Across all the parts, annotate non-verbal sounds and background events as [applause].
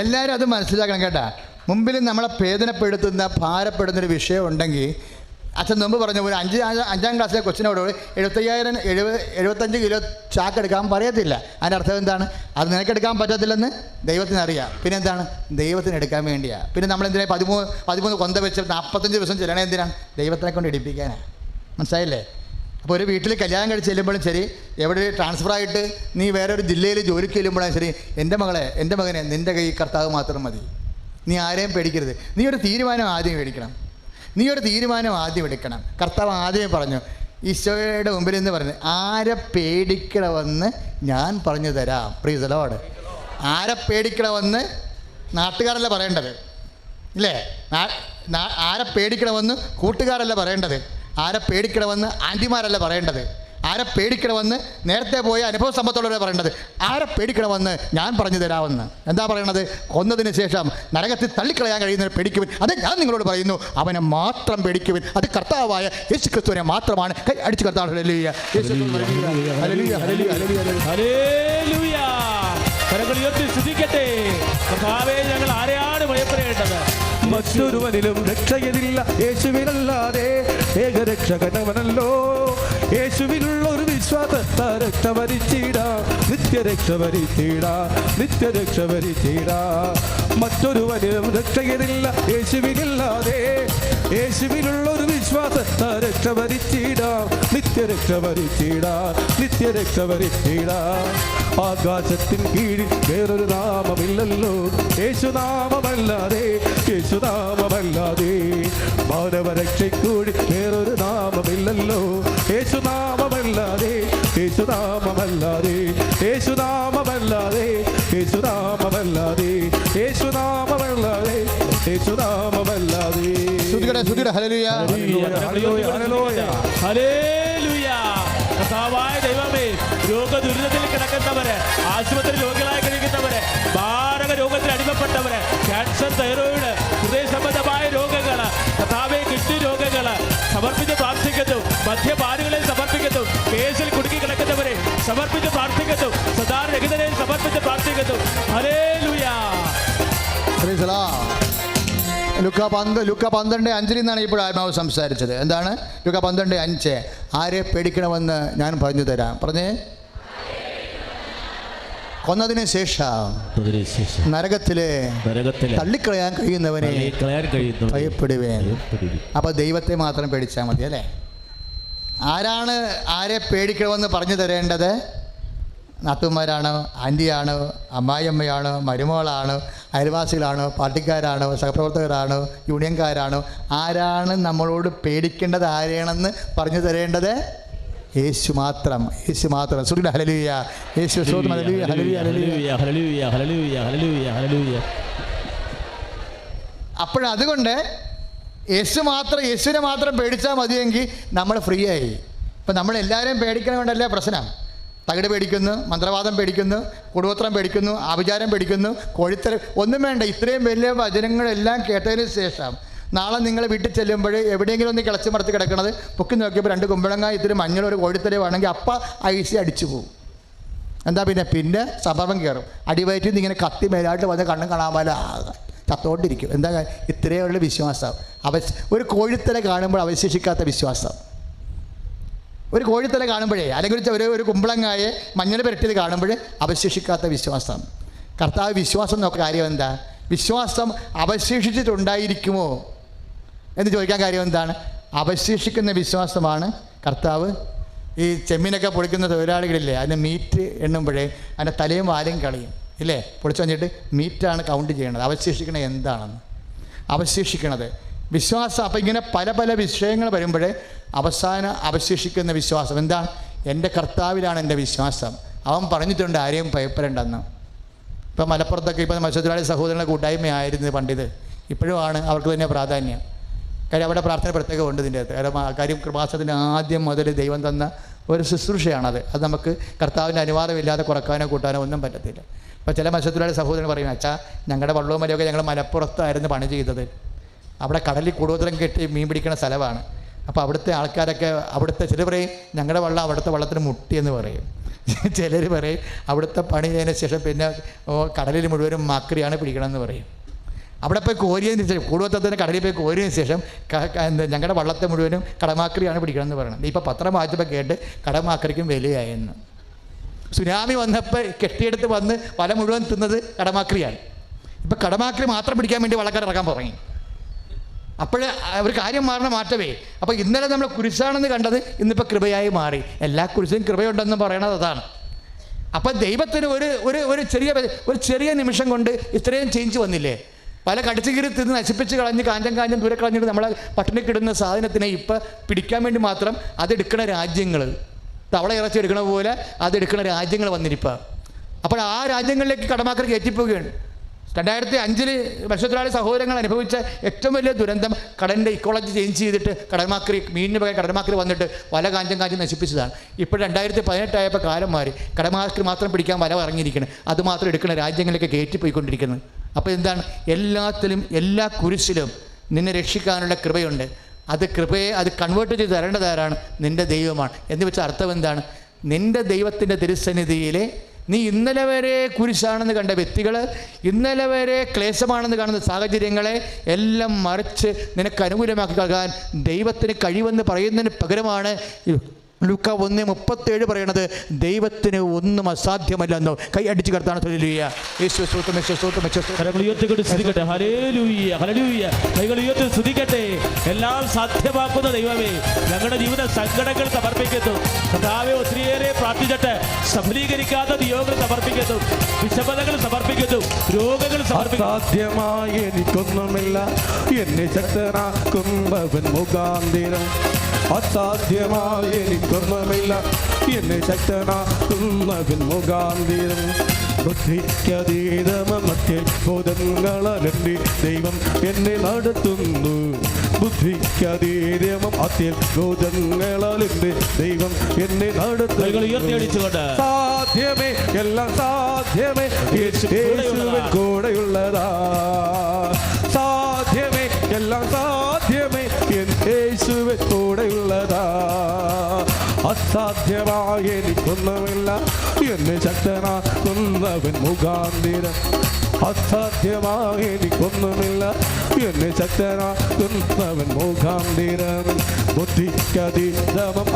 എല്ലാവരും അത് മനസ്സിലാക്കണം കേട്ടാ. മുമ്പിൽ നമ്മളെ വേദനപ്പെടുത്തുന്ന ഭാരപ്പെടുന്ന ഒരു വിഷയം ഉണ്ടെങ്കിൽ അച്ഛൻ മുമ്പ് പറഞ്ഞ ഒരു അഞ്ച് അഞ്ചാം ക്ലാസ്സിലെ കൊച്ചിനോട് എഴുപത്തയ്യായിരം എഴുപത് എഴുപത്തഞ്ച് കിലോ ചാക്ക് എടുക്കാൻ പറയത്തില്ല. അതിന്റെ അർത്ഥം എന്താണ്? അത് നിനക്കെടുക്കാൻ പറ്റത്തില്ലെന്ന് ദൈവത്തിന് അറിയാം. പിന്നെ എന്താണ്? ദൈവത്തിന് എടുക്കാൻ വേണ്ടിയാ. പിന്നെ നമ്മൾ എന്തിനാ പതിമൂന്ന് പതിമൂന്ന് കൊന്ത വെച്ച് നാൽപ്പത്തഞ്ച് ദിവസം ചെല്ലണേ എന്തിനാണ് ദൈവത്തിനെ കൊണ്ട് ഇടിപ്പിക്കാനാണ് മനസ്സിലായില്ലേ? അപ്പോൾ ഒരു വീട്ടിൽ കല്യാണം കഴിച്ച് ചെല്ലുമ്പോഴും ശരി എവിടെ ട്രാൻസ്ഫർ ആയിട്ട് നീ വേറെ ഒരു ജില്ലയിൽ ജോലിക്ക് ചെല്ലുമ്പോഴും ശരി എന്റെ മകളെ എന്റെ മകനെ നിന്റെ കൈ കർത്താവ് മാത്രം മതി. നീ ആരെയും പേടിക്കരുത്. നീ ഒരു തീരുമാനം ആദ്യം മേടിക്കണം നീ ഒരു തീരുമാനം ആദ്യം എടുക്കണം. കർത്താവ് ആദ്യമേ പറഞ്ഞു ഈശോയുടെ മുമ്പിൽ നിന്ന് പറഞ്ഞു ആരെ പേടിക്കണമെന്ന് ഞാൻ പറഞ്ഞു തരാം. പ്രീസ് ലോഡ് ആരെ പേടിക്കണമെന്ന് നാട്ടുകാരല്ല പറയേണ്ടത്. ഇല്ലേ? ആരെ പേടിക്കണമെന്ന് കൂട്ടുകാരല്ല പറയേണ്ടത്. ആരെ പേടിക്കണമെന്ന് ആന്റിമാരല്ല പറയേണ്ടത്? ആരെ പേടിക്കണമെന്ന് നേരത്തെ പോയ അനുഭവ സമ്പത്തുള്ളവരെ പറയേണ്ടത്? ആരെ പേടിക്കണമെന്ന് ഞാൻ പറഞ്ഞു തരാമെന്ന്. എന്താ പറയണത്? കൊന്നതിന് ശേഷം നരകത്തിൽ തള്ളിക്കളയാൻ കഴിയുന്ന പേടിക്കുവിൻ. അത് ഞാൻ നിങ്ങളോട് പറയുന്നു. അവനെ മാത്രം പേടിക്കുവിൻ. അത് കർത്താവായ യേശു ക്രിസ്തുവിനെ മാത്രമാണ്. കൈ അടിച്ച് കർത്താവ് കരങ്ങൾ ഉയർത്തി സ്തുതിക്കട്ടെ. കർത്താവേ ഞങ്ങൾ ആരെയാണ് ഭയപ്പെടേണ്ടത്? മറ്റൊരുവനിലും രക്ഷയതില്ല യേശുവിനല്ലാതെ ഏകരക്ഷകനവനല്ലോ. യേശുവിനുള്ള ഒരു വിശ്വാസത്ത രക്ഷ ഭരിച്ചിട നിത്യരക്ഷ ഭരിച്ചിട നിത്യരക്ഷ ഭരിച്ചിട മറ്റൊരുവനിലും രക്ഷയതില്ല യേശുവിനില്ലാതെ യേശുവിനുള്ള ഒരു വിശ്വാസത്ത രക്ഷ ഭരിച്ചിട നിത്യരക്ഷ ഭരിച്ചിട നിത്യരക്ഷ ഭരിച്ചിട ആകാശത്തിൻ കീഴിൽ വേറൊരു നാമമില്ലല്ലോ. യേശുനാമമല്ലാതെ യേശുനാമമല്ലാതെ. മാനവരക്ഷയ്ക്കൂടി വേറൊരു നാമമില്ലല്ലോ. യേശുനാമമല്ലാതെ യേശുനാമമല്ലാതെ. യേശുനാമമല്ലാതെ യേശുനാമമല്ലാതെ. യേശുനാമമല്ലാതെ യേശുനാമമല്ലാതെ. ശ്രുതികടെ ശ്രുതിയുടെ ഹല്ലേലൂയ. Hallelujah, hallelujah. ഹല്ലേലൂയ. കർത്താവായ ദൈവമേ രോഗ ദുരിതത്തിൽ കിടക്കുന്നവര് ആശുപത്രി രോഗികളായി കഴിയുന്നവര് മാരക രോഗത്തിൽ അടിമപ്പെട്ടവര് ക്യാൻസർ തൈറോയിഡ് ഹൃദയ സംബന്ധമായ രോഗങ്ങൾ കർത്താവെ കിഡ്നി രോഗങ്ങൾ സമർപ്പിച്ച് പ്രാർത്ഥിക്കുന്നു. മദ്യപാനികളെ സമർപ്പിക്കുന്നു. കേസിൽ കുടുക്കി കിടക്കുന്നവരെ സമർപ്പിച്ച് പ്രാർത്ഥിക്കുന്നു. സദാരഹിതരെ സമർപ്പിച്ച് പ്രാർത്ഥിക്കുന്നു. ഹരേ Lord. ലുക്ക പന്ത് ലുക്ക പന്ത്രണ്ട് അഞ്ചിൽ നിന്നാണ് ഇപ്പോൾ ആത്മാവ് സംസാരിച്ചത്. എന്താണ്? ലുക്ക പന്ത്രണ്ട് അഞ്ച്. ആരെ പേടിക്കണമെന്ന് ഞാൻ പറഞ്ഞു തരാം. പറഞ്ഞേ? കൊന്നതിന് ശേഷം നരകത്തിലെ തള്ളിക്കളയാൻ കഴിയുന്നവനെ ഭയപ്പെടുവേ അപ്പൊ ദൈവത്തെ മാത്രം പേടിച്ചാൽ മതി അല്ലേ? ആരാണ് ആരെ പേടിക്കണമെന്ന് പറഞ്ഞു തരേണ്ടത്? നാത്തുമാരാണോ ആന്റിയാണ് അമ്മായിയമ്മയാണ് മരുമകളാണ് അയൽവാസികളാണ് പാർട്ടിക്കാരാണ് സഹപ്രവർത്തകരാണ് യൂണിയൻകാരാണ്. ആരാണ് നമ്മളോട് പേടിക്കേണ്ടത് ആരെയാണെന്ന് പറഞ്ഞു തരേണ്ടത്? യേശു മാത്രം യേശു മാത്രം. സുഖ ഹലലിയ യേശു. അപ്പോഴതുകൊണ്ട് യേശു മാത്രം യേശുവിനെ മാത്രം പേടിച്ചാൽ മതിയെങ്കിൽ നമ്മൾ ഫ്രീ ആയി ഇപ്പം നമ്മൾ എല്ലാവരെയും പേടിക്കണം കൊണ്ടല്ലേ പ്രശ്നം? തകിട് പേടിക്കുന്നു മന്ത്രവാദം പേടിക്കുന്നു കുടുംബത്രം പേടിക്കുന്നു ആഭിചാരം പേടിക്കുന്നു കോഴിത്തര ഒന്നും വേണ്ട. ഇത്രയും വലിയ വചനങ്ങളെല്ലാം കേട്ടതിന് ശേഷം നാളെ നിങ്ങൾ വീട്ടിൽ ചെല്ലുമ്പോൾ എവിടെയെങ്കിലും ഒന്ന് കിളച്ച് മറത്ത് കിടക്കണത് പൊക്കി നോക്കിയപ്പോൾ രണ്ട് കുമ്പളങ്ങ ഇത്തിരി മഞ്ഞൾ ഒരു കോഴിത്തരവാണെങ്കിൽ അപ്പ ഐസി അടിച്ചു പോകും എന്താ പിന്നെ? പിന്നെ സംഭവം കയറും. അടിവയറ്റിൽ നിന്ന് ഇങ്ങനെ കത്തി മേലായിട്ട് വന്ന് കണ്ണും ആകെ. ചത്തോണ്ടിരിക്കും. എന്താ? ഇത്രയുള്ള വിശ്വാസം. അവ ഒരു കോഴിത്തല കാണുമ്പോൾ അവശേഷിക്കാത്ത വിശ്വാസം. ഒരു കോഴിത്തല കാണുമ്പോഴേ അല്ലെങ്കിൽ ഒരു ഒരു കുമ്പളങ്ങായെ മഞ്ഞൾ പുരട്ടിയത് കാണുമ്പോൾ അവശേഷിക്കാത്ത വിശ്വാസം. കർത്താവ് വിശ്വാസം നോക്കുക കാര്യം എന്താ? വിശ്വാസം അവശേഷിച്ചിട്ടുണ്ടായിരിക്കുമോ? എന്ന് ചോദിക്കാൻ കാര്യം എന്താണ്? അവശേഷിക്കുന്ന വിശ്വാസമാണ് കർത്താവ് ഈ ചെമ്മീനൊക്കെ പൊളിക്കുന്ന തൊഴിലാളികളില്ലേ അതിന് മീറ്റ് എണ്ണുമ്പോഴേ അതിന്റെ തലയും വാലും കളയും ഇല്ലേ? പൊളിച്ചു വന്നിട്ട് മീറ്റാണ് കൗണ്ട് ചെയ്യണത്. അവശേഷിക്കണത് എന്താണെന്ന്? അവശേഷിക്കണത് വിശ്വാസം അപ്പം ഇങ്ങനെ പല പല വിഷയങ്ങൾ വരുമ്പോഴേ അവസാന അവശേഷിക്കുന്ന വിശ്വാസം. എന്താ? എന്റെ കർത്താവിലാണ് എന്റെ വിശ്വാസം. അവൻ പറഞ്ഞിട്ടുണ്ട് ആരെയും ഭയപ്പെടേണ്ടെന്ന്. ഇപ്പം മലപ്പുറത്തൊക്കെ ഇപ്പം മത്സ്യത്തൊഴിലാളി സഹോദരങ്ങളുടെ കൂട്ടായ്മയായിരുന്നു പണ്ടിത്. ഇപ്പോഴുമാണ് അവർക്ക് തന്നെ പ്രാധാന്യം. കാര്യം അവിടെ പ്രാർത്ഥന പ്രത്യേകം ഉണ്ട് ഇതിന്റെ അകത്ത്. കാരണം കാര്യം കൃപാസത്തിന് ആദ്യം മുതൽ ദൈവം തന്ന ഒരു ശുശ്രൂഷയാണത്. അത് നമുക്ക് കർത്താവിന്റെ അനുവാദമില്ലാതെ കുറക്കാനോ കൂട്ടാനോ ഒന്നും പറ്റത്തില്ല. ഇപ്പം ചില മത്സ്യത്തൊഴിലാളി സഹോദരൻ പറയും അച്ഛാ ഞങ്ങളുടെ വള്ളവും മലയൊക്കെ ഞങ്ങൾ മലപ്പുറത്തായിരുന്നു പണി ചെയ്തത്. അവിടെ കടലിൽ കൂടുതലും കെട്ടി മീൻ പിടിക്കുന്ന സ്ഥലമാണ്. അപ്പോൾ അവിടുത്തെ ആൾക്കാരൊക്കെ അവിടുത്തെ ചിലർ പറയും ഞങ്ങളുടെ വള്ളം അവിടുത്തെ വള്ളത്തിന് മുട്ടിയെന്ന് പറയും. [laughs] ചിലർ പറയും അവിടുത്തെ പണി ചെയ്തതിന് ശേഷം പിന്നെ കടലിൽ മുഴുവനും മക്രിയാണ് പിടിക്കണമെന്ന് പറയും. അവിടെ പോയി കോരിയതിന് ശേഷം കൂടുവത്തത്തിന് കടലിൽ പോയി കോരിയതിന് ശേഷം ഞങ്ങളുടെ വള്ളത്തെ മുഴുവനും കടമാക്രിയാണ് പിടിക്കണമെന്ന് പറയണം. ഇപ്പോൾ പത്രം വായിച്ചപ്പോൾ കേട്ട് കടമാക്രിക്കും വിലയായെന്ന്. സുനാമി വന്നപ്പോൾ കെട്ടിയെടുത്ത് വന്ന് വല മുഴുവൻ തിന്നത് കടമാക്രിയാണ്. ഇപ്പം കടമാക്രി മാത്രം പിടിക്കാൻ വേണ്ടി വള്ളക്കാർ ഇറക്കാൻ തുടങ്ങി. അപ്പോൾ ഒരു കാര്യം മാറണ മാറ്റമേ അപ്പോൾ ഇന്നലെ നമ്മൾ കുരിശാണെന്ന് കണ്ടത് ഇന്നിപ്പോൾ കൃപയായി മാറി. എല്ലാ കുരിശും കൃപയുണ്ടെന്ന് പറയണത് അതാണ്. അപ്പം ദൈവത്തിന് ഒരു ഒരു ഒരു ചെറിയ ഒരു ചെറിയ നിമിഷം കൊണ്ട് ഇത്രയും ചേഞ്ച് വന്നില്ലേ? പല കടിച്ചുകീറി തിന്ന് നശിപ്പിച്ച് കളഞ്ഞ് കാഞ്ചം കാഞ്ചം ദൂരെ കളഞ്ഞിട്ട് നമ്മളെ പട്ടിണിക്കിടുന്ന സാധനത്തിനെ ഇപ്പം പിടിക്കാൻ വേണ്ടി മാത്രം അതെടുക്കണ രാജ്യങ്ങൾ തവള ഇറച്ചി എടുക്കണ പോലെ അതെടുക്കണ രാജ്യങ്ങൾ വന്നിരിപ്പ. അപ്പോൾ ആ രാജ്യങ്ങളിലേക്ക് കടമാക്കർ കയറ്റിപ്പോവുകയാണ്. രണ്ടായിരത്തി അഞ്ചിൽ മത്സ്യത്തൊഴിലാളി സഹോദരങ്ങൾ അനുഭവിച്ച ഏറ്റവും വലിയ ദുരന്തം കടലിന്റെ ഇക്കോളജി ചേഞ്ച് ചെയ്തിട്ട് കടൽമാക്രി മീനിന് പകരം കടൽമാക്രി വന്നിട്ട് വല കാഞ്ചം കാഞ്ചം നശിപ്പിച്ചതാണ്. ഇപ്പോൾ രണ്ടായിരത്തി പതിനെട്ടായപ്പോൾ കാലം മാറി. കടമാക്രി മാത്രം പിടിക്കാൻ വല ഇറങ്ങിയിരിക്കണം അത് മാത്രം എടുക്കുന്ന രാജ്യങ്ങളിലേക്ക് കയറ്റിപ്പോയിക്കൊണ്ടിരിക്കുന്നത് അപ്പോൾ എന്താണ്? എല്ലാത്തിലും എല്ലാ കുരിശിലും നിന്നെ രക്ഷിക്കാനുള്ള കൃപയുണ്ട്. അത് കൃപയെ അത് കൺവേർട്ട് ചെയ്ത് തരേണ്ടതാരാണ് നിന്റെ ദൈവമാണ്. എന്ന് വെച്ച അർത്ഥം എന്താണ്? നിന്റെ ദൈവത്തിന്റെ തിരുസന്നിധിയിലെ നീ ഇന്നലെ വരെ കുരിശാണെന്ന് കണ്ട വ്യക്തികൾ ഇന്നലെ വരെ ക്ലേശമാണെന്ന് കാണുന്ന സാഹചര്യങ്ങളെ എല്ലാം മറിച്ച് നിനക്ക് അനുകൂലമാക്കി നൽകാൻ ദൈവത്തിന് കഴിവെന്ന് പറയുന്നതിന് പകരമാണ് ലുക്ക ഒന്ന് മുപ്പത്തേഴ് പറയണത് ദൈവത്തിന് ഒന്നും അസാധ്യമല്ലെന്നോ കൈ അടിച്ചു കർത്താണ് ഉയർത്തി എല്ലാം സാധ്യമാക്കുന്ന ദൈവമേ ഞങ്ങളുടെ ജീവിത സങ്കടങ്ങൾ സമർപ്പിക്കുന്നു. കഥാവെ ഒത്തിരിയേറെ പ്രാർത്ഥിച്ചിട്ട് സഫലീകരിക്കാത്ത നിയോഗങ്ങൾ സമർപ്പിക്കുന്നു. വിഷമതകൾ സമർപ്പിക്കുന്നു. രോഗങ്ങൾ സമർപ്പിക്കുന്നു. അസാധ്യമായി എനിക്കൊന്നുമില്ല. എന്നെ ശക്തനാക്കുന്നവൻ മുഖാന്തിരം. അസാധ്യമായി എനിക്കൊന്നുമില്ല എന്നെ ശക്തനാക്കുന്നതിൽ മുഖാന്തിരം. ബുദ്ധിക്കതീതമത്യത്ഭുതങ്ങളെ ദൈവം എന്നെ നടത്തുന്നു. ബുദ്ധിക്കതീതമം അത്യത്ഭുതങ്ങളെ ദൈവം എന്നെ കൈകൾ ഉയർത്തി നടത്തുന്നു സാധ്യമേ എല്ലാം സാധ്യമേ. യേശുവിൻ കൂടെയുള്ളതാ. എല്ലാം സാധ്യമേ എൻ യേശുവെ കൂടെയുള്ളതാ. അസാധ്യമായി എനിക്കൊന്നുമില്ല. എന്നെ ശക്തനാക്കുന്നവൻ മുഖാന്തിരം. അസാധ്യമായി എനിക്കൊന്നുമില്ല. എന്നെ ശക്തനാകുന്നവൻ മുഖാന്തിരം ബുദ്ധിക്കതീതമം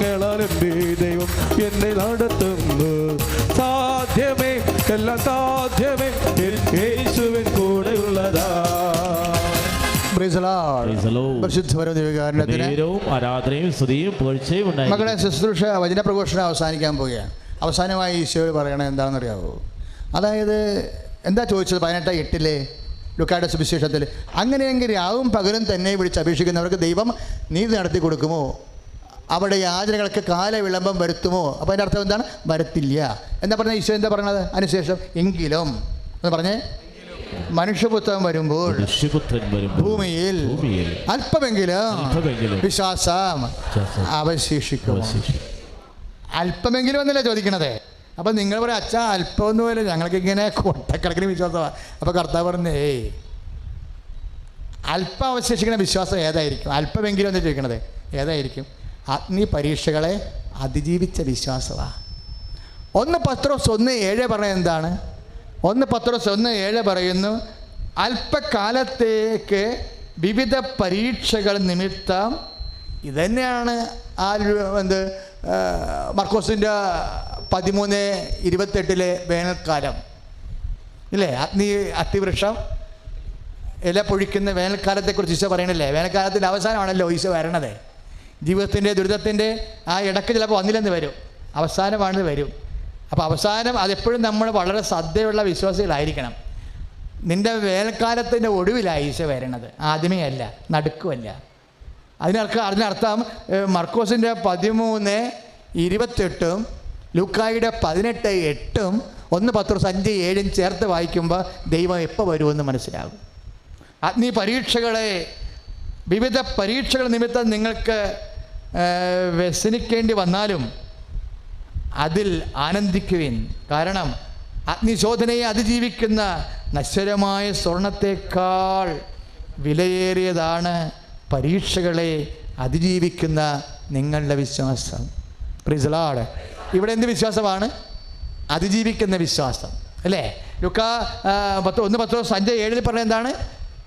കേളാലെന്റെ ദൈവം എന്നെ നടത്തുന്നു. സാധ്യമേ എല്ലാം സാധ്യമേ യേശുവിൻ കൂടെയുള്ളതാ. മകളെ ശുശ്രൂഷ വചന പ്രഘോഷണം അവസാനിക്കാൻ പോവുകയാണ്. അവസാനമായി ഈശോയോട് പറയണത് എന്താണെന്ന് അറിയാവോ അതായത് എന്താ ചോദിച്ചത് പതിനെട്ട് എട്ടിലെ? ലുക്കായുടെ സുവിശേഷത്തിൽ അങ്ങനെയെങ്കിൽ രാവും പകലും തന്നെ വിളിച്ച് അപേക്ഷിക്കുന്നവർക്ക് ദൈവം നീതി നടത്തി കൊടുക്കുമോ? അവിടെ യാചനകൾക്ക് കാലവിളംബം വരുത്തുമോ? അപ്പോൾ അതിന്റെ അർത്ഥം എന്താണ്? വരത്തില്ല. എന്താ പറഞ്ഞാൽ ഈശോ എന്താ പറഞ്ഞത്? അതിനുശേഷം എങ്കിലും എന്ന് പറഞ്ഞേ? മനുഷ്യപുത്രൻ വരുമ്പോൾ ഭൂമിയിൽ അല്പമെങ്കിലും വിശ്വാസം അവശേഷിക്കും. അല്പമെങ്കിലും എന്നല്ലേ ചോദിക്കണത്? അപ്പം നിങ്ങൾ പറയും അച്ഛാ പോലെ ഞങ്ങൾക്ക് ഇങ്ങനെ കൊട്ടക്കിടക്കിന് വിശ്വാസമാണ് അപ്പോൾ കർത്താവ് പറഞ്ഞു ഏയ് അല്പം അവശേഷിക്കുന്ന വിശ്വാസം ഏതായിരിക്കും? അല്പമെങ്കിലും എന്ന് ചോദിക്കണത്? ഏതായിരിക്കും? അഗ്നി പരീക്ഷകളെ അതിജീവിച്ച വിശ്വാസമാണ് ഒന്ന് പത്രോസ് ഒന്ന് ഏഴ് പറയുന്നത് എന്താണ്? ഒന്ന് പത്രോസ് ഒന്ന് ഏഴ് പറയുന്നു അല്പകാലത്തേക്ക് വിവിധ പരീക്ഷകൾ നിമിത്തം ഇതന്നെയാണ് ആ എന്ത് മർക്കോസിന്റെ പതിമൂന്ന് ഇരുപത്തെട്ടിലെ വേനൽക്കാലം. ഇല്ലേ? അഗ്നി അത്തിവൃക്ഷം ഇല പൊഴിക്കുന്ന വേനൽക്കാലത്തെക്കുറിച്ച് ഈശോ പറയണില്ലേ? വേനൽക്കാലത്തിന്റെ അവസാനമാണല്ലോ ഈശോ വരണത്. ജീവിതത്തിന്റെ ദുരിതത്തിന്റെ ആ ഇടയ്ക്ക് ചിലപ്പോൾ വന്നില്ലെന്ന് വരും. അവസാനമാണെന്ന് വരും. അപ്പോൾ അവസാനം അതെപ്പോഴും നമ്മൾ വളരെ ശ്രദ്ധയുള്ള വിശ്വാസികളായിരിക്കണം. നിന്റെ വേനൽക്കാലത്തിന്റെ ഒടുവിലാണ് ഈശോ വരണത്. ആദ്യമേ അല്ല നടുക്കുമല്ല. അതിനർത്ഥം അതിനർത്ഥം മർക്കോസിന്റെ പതിമൂന്ന് ഇരുപത്തെട്ടും ലൂക്കായുടെ പതിനെട്ട് എട്ടും ഒന്ന് പത്ത് അഞ്ച് ഏഴും ചേർത്ത് വായിക്കുമ്പോൾ ദൈവം എപ്പോൾ വരുമെന്ന് മനസ്സിലാകും. അഗ്നി പരീക്ഷകളെ വിവിധ പരീക്ഷകൾ നിമിത്തം നിങ്ങൾക്ക് വ്യസനിക്കേണ്ടി വന്നാലും അതിൽ ആനന്ദിക്കുവിൻ. കാരണം അഗ്നിശോധനയെ അതിജീവിക്കുന്ന നശ്വരമായ സ്വർണത്തേക്കാൾ വിലയേറിയതാണ് പരീക്ഷകളെ അതിജീവിക്കുന്ന നിങ്ങളുടെ വിശ്വാസം. പ്രിസലാട് ഇവിടെ എന്ത് വിശ്വാസമാണ്? അതിജീവിക്കുന്ന വിശ്വാസം. അല്ലേ? ലുക്ക പത്ത് ഒന്ന് പത്ത് അഞ്ച് ഏഴിൽ പറഞ്ഞ എന്താണ്?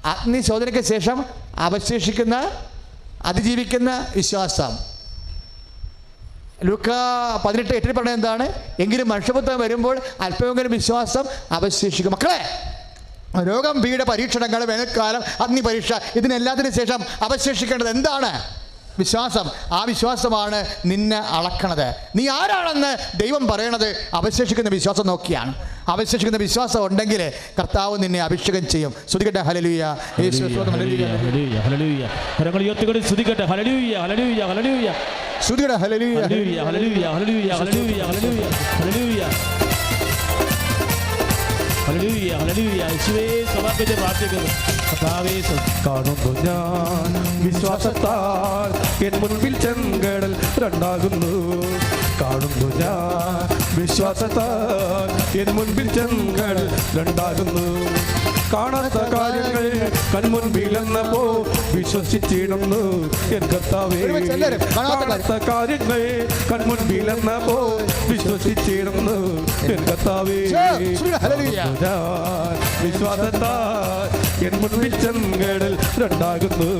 അഗ്നി ശോധനയ്ക്ക് ശേഷം അവശേഷിക്കുന്ന അതിജീവിക്കുന്ന വിശ്വാസം. ലുക്ക പതിനെട്ട് എട്ടിൽ പറഞ്ഞ എന്താണ്? എങ്കിലും മനുഷ്യപുത്രം വരുമ്പോൾ അല്പമെങ്കിലും വിശ്വാസം അവശേഷിക്കും. മക്കളെ രോഗം വീട് പരീക്ഷണങ്ങൾ വേനൽക്കാലം അഗ്നി പരീക്ഷ ഇതിനെല്ലാത്തിനു ശേഷം അവശേഷിക്കേണ്ടത് എന്താണ്? വിശ്വാസം ആ വിശ്വാസമാണ് നിന്നെ അളക്കണത്. നീ ആരാണെന്ന് ദൈവം പറയണത് അവശേഷിക്കുന്ന വിശ്വാസം നോക്കിയാണ്. അവശേഷിക്കുന്ന വിശ്വാസം ഉണ്ടെങ്കിൽ കർത്താവ് നിന്നെ അഭിഷേകം ചെയ്യും. ശ്രുതികട്ടെ ഹലലൂയ യേശു സ്തോത്രം, ഹലലൂയ ഹലലൂയ ഹലലൂയ കരങ്ങൾ ഹലലൂയ ഹലലൂയ യേശുവേ സഭാപിച്ച് പ്രാർത്ഥിക്കുന്നു കർത്താവേ കാണുമ്പോൾ ഞാൻ വിശ്വാസത്താൽ എൻ മുൻപിൽ ചെങ്കടൽ രണ്ടാകുന്നു കാണുന്നു ഞാൻ വിശ്വാസത്താൽ എൻ മുൻപിൽ ചെങ്കടൽ രണ്ടാകുന്നു. കാണാത്ത കാര്യങ്ങൾ കൺമുൻപിലെന്നപ്പോ വിശ്വസിച്ചിടുന്നു എൻ കർത്താവേ. കാണാത്ത കാര്യം. കാണാത്ത കാര്യങ്ങൾ കൺമുൻപിലെന്നപ്പോ വിശ്വസിച്ചിടുന്നു എൻ കർത്താവേ. വിശ്വാസത്താൽ എൻ മുൻപിൽ ചെങ്കടൽ രണ്ടാകുന്നു.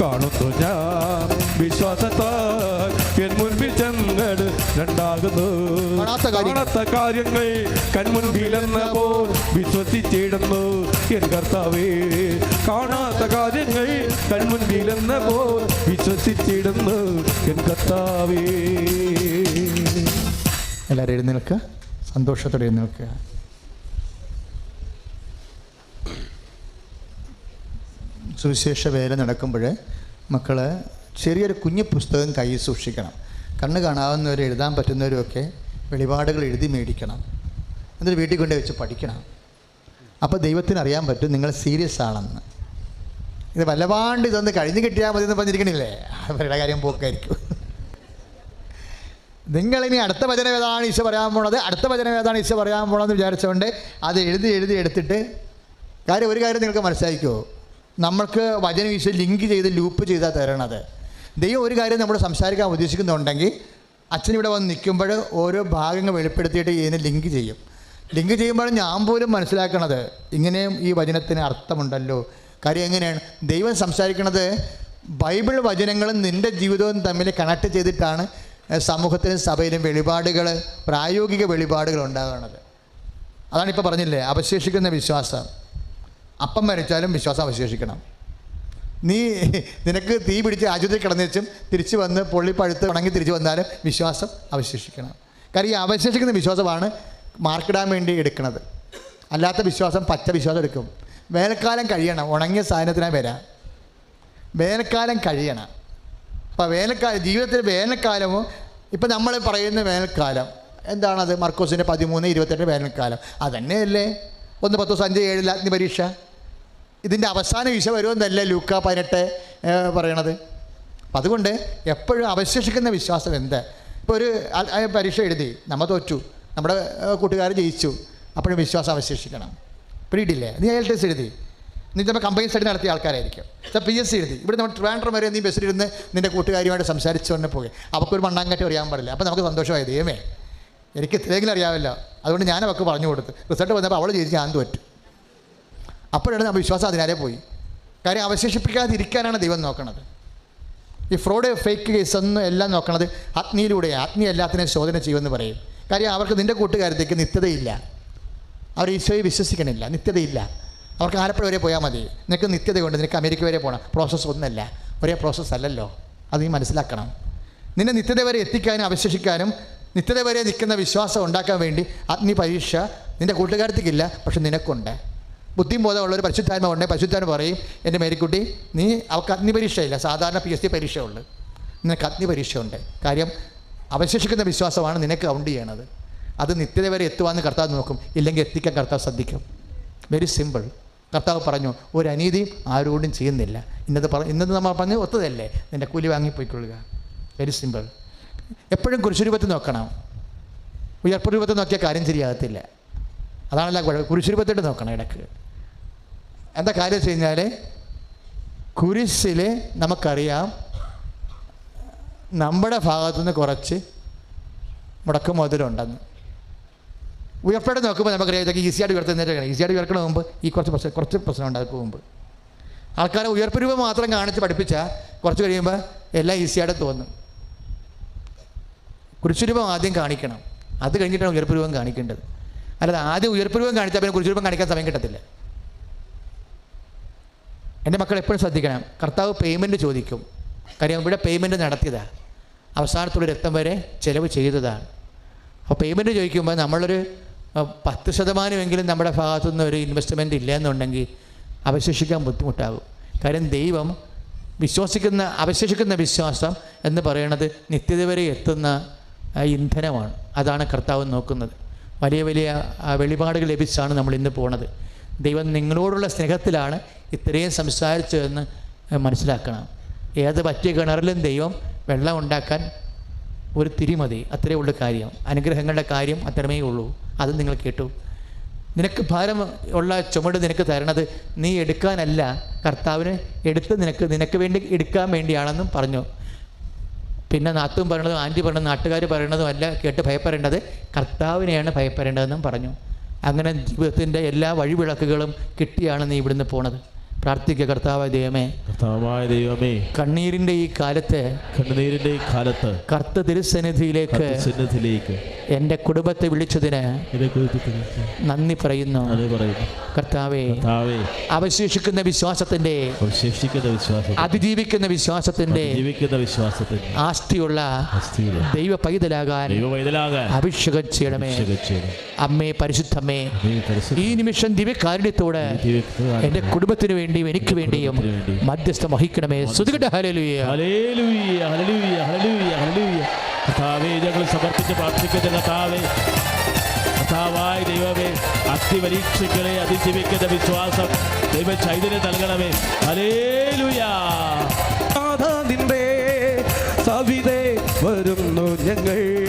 കാണുന്നു ഞാൻ. വിശ്വാസത്താൽ എൻ മുൻപിൽ ചെങ്കടൽ രണ്ടാകുന്നു. കാണാത്ത കാര്യങ്ങൾ. കൺമുൻപിലെന്ന പോൽ വിശ്വസിച്ചിടുന്നു എൻ കർത്താവേ. കാണാത്ത കാര്യങ്ങൾ കൺമുൻപിലെന്ന പോൽ വിശ്വസിച്ചിടുന്നു എൻ കർത്താവേ. എല്ലാവരും എഴുന്നേൽക്കുക. സന്തോഷത്തോടെ എഴുന്നേൽക്കുക. സുവിശേഷ വേല നടക്കുമ്പോൾ മക്കൾ ചെറിയൊരു കുഞ്ഞു പുസ്തകം കയ്യിൽ സൂക്ഷിക്കണം. കണ്ണ് കാണാവുന്നവർ എഴുതാൻ പറ്റുന്നവരുമൊക്കെ വെളിപാടുകൾ എഴുതി മേടിക്കണം. എന്നിട്ട് വീട്ടിൽ കൊണ്ടു വെച്ച് പഠിക്കണം. അപ്പോൾ ദൈവത്തിന് അറിയാൻ പറ്റും നിങ്ങൾ സീരിയസ് ആണെന്ന്. ഇത് വല്ലപാണ്ട് ഇതൊന്ന് കഴിഞ്ഞ് കിട്ടിയാൽ മതി എന്ന് പറഞ്ഞിരിക്കണില്ലേ? അവരുടെ കാര്യം പോക്കായിരിക്കും. നിങ്ങളിനി അടുത്ത വചനം ഏതാണ് ഈശോ പറയാൻ പോണത്? അടുത്ത വചനം ഏതാണ് ഈശോ പറയാൻ പോണതെന്ന് വിചാരിച്ചുകൊണ്ട് അത് എഴുതി എഴുതി എടുത്തിട്ട് കാര്യം ഒരു കാര്യം നിങ്ങൾക്ക് മനസ്സിലാക്കിയോ നമ്മൾക്ക് വചനം ഈശോ ലിങ്ക് ചെയ്ത് ലൂപ്പ് ചെയ്താൽ തരണത്. ദൈവം ഒരു കാര്യം നമ്മൾ സംസാരിക്കാൻ ഉദ്ദേശിക്കുന്നുണ്ടെങ്കിൽ അച്ഛൻ ഇവിടെ വന്ന് നിൽക്കുമ്പോൾ ഓരോ ഭാഗങ്ങൾ വെളിപ്പെടുത്തിയിട്ട് ഇതിനെ ലിങ്ക് ചെയ്യും. ലിങ്ക് ചെയ്യുമ്പോൾ ഞാൻ പോലും മനസ്സിലാക്കണത് ഇങ്ങനെയും ഈ വചനത്തിന് അർത്ഥമുണ്ടല്ലോ. കാര്യം എങ്ങനെയാണ്? ദൈവം സംസാരിക്കുന്നത് ബൈബിൾ വചനങ്ങളും നിന്റെ ജീവിതവും തമ്മിൽ കണക്ട് ചെയ്തിട്ടാണ് സമൂഹത്തിലും സഭയിലും വെളിപാടുകൾ പ്രായോഗിക വെളിപാടുകൾ ഉണ്ടാകുന്നത് അതാണ് ഇപ്പോൾ പറഞ്ഞില്ലേ? അവശേഷിക്കുന്ന വിശ്വാസം. അപ്പം മരിച്ചാലും വിശ്വാസം അവശേഷിക്കണം. നീ നിനക്ക് തീ പിടിച്ച് ആശുപത്രി കിടന്നുവെച്ചും തിരിച്ചു വന്ന് പൊള്ളി പഴുത്ത് ഉണങ്ങി തിരിച്ചു വന്നാലും വിശ്വാസം അവശേഷിക്കണം. കാര്യം ഈ അവശേഷിക്കുന്ന വിശ്വാസമാണ് മാർക്കിടാൻ വേണ്ടി എടുക്കുന്നത് അല്ലാത്ത വിശ്വാസം പച്ച വിശ്വാസം എടുക്കും. വേനൽക്കാലം കഴിയണം ഉണങ്ങിയ സാധനത്തിനായി വരാം. വേനൽക്കാലം കഴിയണം. അപ്പോൾ വേനൽക്കാലം ജീവിതത്തിൽ വേനൽക്കാലമോ ഇപ്പം നമ്മൾ പറയുന്ന വേനൽക്കാലം എന്താണത്? മർക്കോസിന്റെ പതിമൂന്ന് ഇരുപത്തെട്ട് വേനൽക്കാലം. അതന്നെയല്ലേ? ഒന്ന് പത്ത് ദിവസം അഞ്ച് ഏഴിൽ അഗ്നി പരീക്ഷ. ഇതിന്റെ അവസാന വിഷ വരുമെന്നല്ല ലൂക്ക പതിനെട്ട് പറയണത്. അപ്പം അതുകൊണ്ട് എപ്പോഴും അവശേഷിക്കുന്ന വിശ്വാസം എന്ത്? ഇപ്പോൾ ഒരു പരീക്ഷ എഴുതി നമ്മൾ തോറ്റു നമ്മുടെ കൂട്ടുകാർ ജയിച്ചു അപ്പോഴും വിശ്വാസം അവശേഷിക്കണം. പിടിയിട്ടില്ലേ നീ ഐ എൽ ടി എസ് എഴുതി. നീ ചിലപ്പോൾ കമ്പനി സ്റ്റഡി നടത്തിയ ആൾക്കാരായിരിക്കും. ചില പി എസ് സി എഴുതി. ഇവിടെ നമ്മൾ ട്രിവാൻഡ്രം വരെ നീ ബസ്സിലിരുന്ന് നിന്റെ കൂട്ടുകാരിയുമായിട്ട് സംസാരിച്ചു തന്നെ പോകും. അവൾക്കൊരു മണ്ണാങ്കട്ടി അറിയാൻ പാടില്ല. അപ്പോൾ നമുക്ക് സന്തോഷമായി. ദൈവമേ എനിക്ക് ഇത്രയെങ്കിലും അറിയാമല്ലോ. അതുകൊണ്ട് ഞാൻ അവൾക്ക് പറഞ്ഞു കൊടുത്തു. റിസൾട്ട് വന്നപ്പോൾ അവൾ ജയിച്ച് ഞാൻ തോറ്റു. അപ്പോഴാണ് നമ്മൾ വിശ്വാസം അതിനാരെ പോയി? കാര്യം അവശേഷിപ്പിക്കാതിരിക്കാനാണ് ദൈവം നോക്കുന്നത് ഈ ഫ്രോഡ് ഫേക്ക് കേസ് ഒന്നും എല്ലാം നോക്കണത് അഗ്നിയിലൂടെ അഗ്നി എല്ലാത്തിനെയും ശോധന ചെയ്യുമെന്ന് പറയും. കാര്യം അവർക്ക് നിന്റെ കൂട്ടുകാരത്തേക്ക് നിത്യതയില്ല. അവർ ഈശോയെ വിശ്വസിക്കണില്ല. നിത്യതയില്ല. അവർക്ക് ആലപ്പുഴ വരെ പോയാൽ മതി. നിനക്ക് നിത്യതയുണ്ട് നിനക്ക് അമേരിക്ക വരെ പോകണം പ്രോസസ്സ് ഒന്നല്ല. ഒരേ പ്രോസസ്സ് അല്ലല്ലോ. അത് നീ മനസ്സിലാക്കണം. നിന്നെ നിത്യത വരെ എത്തിക്കാനും അവശേഷിക്കാനും നിത്യത വരെ നിൽക്കുന്ന വിശ്വാസം ഉണ്ടാക്കാൻ വേണ്ടി അഗ്നി പരീക്ഷ നിന്റെ കൂട്ടുകാരത്തേക്കില്ല പക്ഷെ നിനക്കുണ്ട്. ബുദ്ധിയും ബോധമുള്ള ഒരു പരിശുദ്ധാത്മ പരിശുദ്ധാത്മ പറയും എന്റെ മേരിക്കുട്ടി നീ അവൾക്ക് അഗ്നി പരീക്ഷയില്ല സാധാരണ പി എസ് സി പരീക്ഷയുള്ളൂ നിനക്ക് അഗ്നി പരീക്ഷയുണ്ട് കാര്യം അവശേഷിക്കുന്ന വിശ്വാസമാണ് നിനക്ക് കൗണ്ട് ചെയ്യണത്. അത് നിത്യത വരെ എത്തുവാന്ന് കർത്താവ് നോക്കും. ഇല്ലെങ്കിൽ എത്തിക്കാൻ കർത്താവ് ശ്രദ്ധിക്കും. വെരി സിമ്പിൾ കർത്താവ് പറഞ്ഞു ഒരു അനീതി ആരോടും ചെയ്യുന്നില്ല. ഇന്നത് പറ ഇന്നത് നമ്മൾ പറഞ്ഞ് ഒത്തതല്ലേ? നിന്റെ കൂലി വാങ്ങിപ്പോയിക്കൊള്ളുക വെരി സിമ്പിൾ എപ്പോഴും കുരിശുരൂപത്തിൽ നോക്കണം. ഉയർപ്പ് രൂപത്തിൽ നോക്കിയാൽ കാര്യം ശരിയാകത്തില്ല. അതാണല്ലോ കുഴപ്പം കുരിശുരൂപത്തിട്ട് നോക്കണം ഇടയ്ക്ക് എന്താ കാര്യം വെച്ച് കഴിഞ്ഞാൽ കുരിശിൽ നമുക്കറിയാം നമ്മുടെ ഭാഗത്തുനിന്ന് കുറച്ച് മുടക്ക് മുതലുണ്ടെന്ന് ഉയർപ്പെടെ നോക്കുമ്പോൾ നമുക്കറിയാം ഇതൊക്കെ ഈസിയായിട്ട് ഉയർത്തുന്നതിന്റെ ഈസിയായിട്ട് ഉയർക്കണ മുമ്പ് ഈ കുറച്ച് പ്രശ്നം കുറച്ച് പ്രശ്നം ഉണ്ടാക്കും മുമ്പ്. ആൾക്കാരെ ഉയർപ്പ് രൂപം മാത്രം കാണിച്ച് പഠിപ്പിച്ചാൽ കുറച്ച് കഴിയുമ്പോൾ എല്ലാം ഈസിയായിട്ട് തോന്നും. കുരിശുരൂപം ആദ്യം കാണിക്കണം. അത് കഴിഞ്ഞിട്ടാണ് ഉയർപ്പ് രൂപം കാണിക്കേണ്ടത്. അല്ലാതെ ആദ്യം ഉയർപ്പ് രൂപം കാണിച്ചാൽ പിന്നെ കുരിശുരൂപം കാണിക്കാൻ സമയം കിട്ടത്തില്ല. എന്റെ മക്കൾ എപ്പോഴും ശ്രദ്ധിക്കണം. കർത്താവ് പേയ്മെന്റ് ചോദിക്കും. കാര്യം ഇവിടെ പേയ്മെന്റ് നടത്തിയതാണ് അവസാനത്തുള്ള രക്തം വരെ ചിലവ് ചെയ്തതാണ്. അപ്പോൾ പേയ്മെന്റ് ചോദിക്കുമ്പോൾ നമ്മളൊരു പത്ത് ശതമാനമെങ്കിലും നമ്മുടെ ഭാഗത്തുനിന്ന് ഒരു ഇൻവെസ്റ്റ്മെന്റ് ഇല്ല എന്നുണ്ടെങ്കിൽ അവശേഷിക്കാൻ ബുദ്ധിമുട്ടാകും. കാര്യം ദൈവം വിശ്വസിക്കുന്ന അവശേഷിക്കുന്ന വിശ്വാസം എന്ന് പറയുന്നത് നിത്യത വരെ എത്തുന്ന ഇന്ധനമാണ്. അതാണ് കർത്താവ് നോക്കുന്നത്. വലിയ വലിയ വെളിപാടുകൾ ലഭിച്ചാണ് നമ്മൾ ഇന്ന് പോണത്. ദൈവം നിങ്ങളോടുള്ള സ്നേഹത്തിലാണ് ഇത്രയും സംസാരിച്ചതെന്ന് മനസ്സിലാക്കണം. ഏത് പറ്റിയ കിണറിലും ദൈവം വെള്ളം ഉണ്ടാക്കാൻ ഒരു തിരിമതി അത്രയേ ഉള്ളൂ കാര്യം. അനുഗ്രഹങ്ങളുടെ കാര്യം അത്രമേ ഉള്ളൂ. അത് നിങ്ങൾ കേട്ടു. നിനക്ക് ഭാരം ഉള്ള ചുമട് നിനക്ക് തരണത് നീ എടുക്കാനല്ല. കർത്താവിന് എടുത്ത് നിനക്ക് നിനക്ക് വേണ്ടി എടുക്കാൻ വേണ്ടിയാണെന്നും പറഞ്ഞു. പിന്നെ നാത്തും പറയണതും ആന്റി പറയണതും നാട്ടുകാർ പറയണതും അല്ല കേട്ട് ഭയപ്പെടേണ്ടത് കർത്താവിനെയാണ് ഭയപ്പെടേണ്ടതെന്നും പറഞ്ഞു. അങ്ങനെ ജീവിതത്തിന്റെ എല്ലാ വഴിവിളക്കുകളും കിട്ടിയാണ് നീ ഇവിടുന്ന് പോണത്. പ്രാർത്ഥിക്കുക കർത്താവ് ദൈവമേ കർത്താവായ ദൈവമേ കണ്ണീരിന്റെ ഈ കാലത്തെ കണ്ണീരിന്റെ ഈ കാലത്ത് കർത്ത തിരുസന്നിധിയിലേക്ക് സന്നിധിയിലേക്ക് എന്റെ കുടുംബത്തെ വിളിച്ചതിന് നന്ദി പറയുന്നു. കർത്താവേ അവശേഷിക്കുന്ന വിശ്വാസത്തിന്റെ അതിജീവിക്കുന്ന വിശ്വാസത്തിന്റെ ആസ്തിയുള്ള ദൈവ പൈതലാകാൻ അഭിഷേകം ചെയ്യണമേ. അമ്മേ പരിശുദ്ധമ്മേ ഈ നിമിഷം ദിവ്യകാരുണ്യത്തോട് എന്റെ കുടുംബത്തിന് വേണ്ടിയും എനിക്ക് വേണ്ടിയും മധ്യസ്ഥം വഹിക്കണമേ. സുതികട്ട hallelujah hallelujah hallelujah hallelujah hallelujah. സമർപ്പിച്ച് പ്രാർത്ഥിക്കുന്ന കഥാവേ കർത്താവായ ദൈവമേ അതിപരീക്ഷകളെ അതിജീവിക്കുന്ന വിശ്വാസം ദൈവ ചൈതന്യം നൽകണമേ അലേലുയാ സവിതേ വരുന്നു ഞങ്ങൾ.